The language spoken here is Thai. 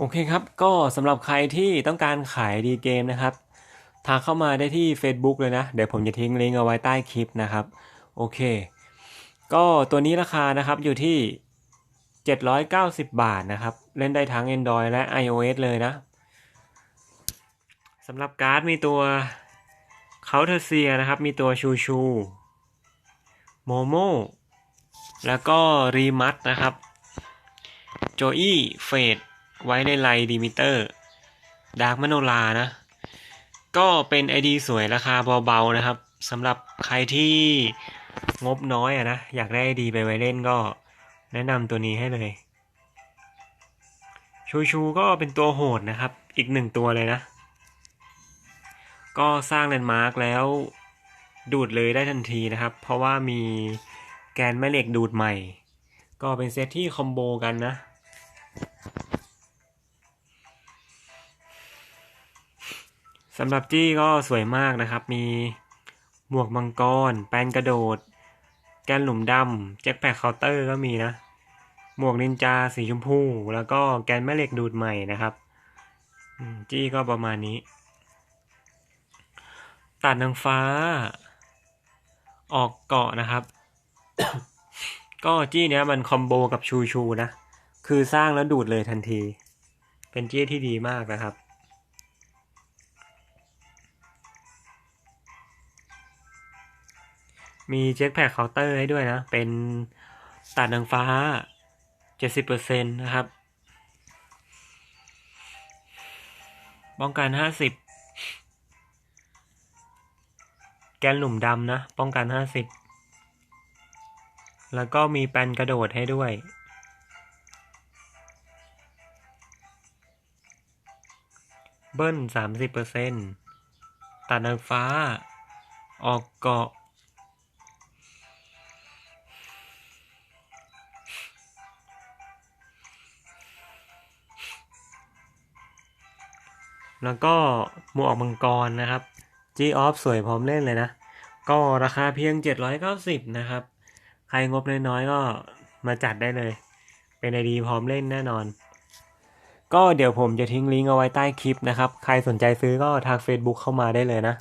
โอเคครับ ก็สำหรับใครที่ต้องการขายดีเกมนะครับทางเข้ามาได้ที่ Facebook เลยนะ เดี๋ยวผมจะทิ้งลิงก์เอาไว้ใต้คลิปนะครับ โอเค ก็ตัวนี้ราคานะครับอยู่ที่ 790 บาทนะครับ เล่นได้ทั้ง Android และ iOS เลยนะสำหรับการ์ดมีตัวเคาเทเซียนะครับ มีตัวชูชูโมโมแล้วก็รีมัตนะครับ โจอี้เฟด ไว้ในไลดิมิเตอร์ดาร์กมโนลานะ ก็เป็น ID สวยราคาเบาๆนะครับสำหรับใครที่งบน้อยอะนะ อยากได้ ID ไปไว้เล่นก็แนะนำตัวนี้ให้เลย ชูชูก็เป็นตัวโหดนะครับ อีกหนึ่งตัวเลยนะ ก็สร้างแลนด์มาร์กแล้วดูดเลยได้ทันทีนะครับ เพราะว่ามีแกนแม่เหล็กดูดใหม่ ก็เป็นเซตที่คอมโบกันนะ สำหรับจี้ก็สวยมากนะครับ มีหมวกมังกร แปนกระโดด แกนหลุมดำแจ็คแพคเคาน์เตอร์ก็มีนะ หมวกนินจาสีชมพู แล้วก็แกนแม่เหล็กดูดใหม่นะครับ จี้ก็ประมาณนี้ ตัดนางฟ้า ออกเกาะนะครับ ก็จี้เนี้ยมันคอมโบกับชูชูนะ คือสร้างแล้วดูดเลยทันที เป็นจี้ที่ดีมากนะครับ มีเจ็ตแพคเคาน์เตอร์ให้ด้วยนะ เป็นตัดนางฟ้า 70%นะครับ ป้องกัน 50 แกนหลุมดำนะ ป้องกัน 50 แล้วก็มีแปนกระโดดให้ด้วยเบิ้ล30%ตัดนางฟ้า ออกเกาะ แล้วก็หมวกมังกรนะครับ G off สวยพร้อมเล่นเลยนะ ก็ราคาเพียง 790 นะครับ ใครงบน้อยๆก็มาจัดได้เลย เป็นไอดีพร้อมเล่นแน่นอน ก็เดี๋ยวผมจะทิ้งลิงก์เอาไว้ใต้คลิปนะครับ ใครสนใจซื้อก็ทาง Facebook เข้ามาได้เลยนะ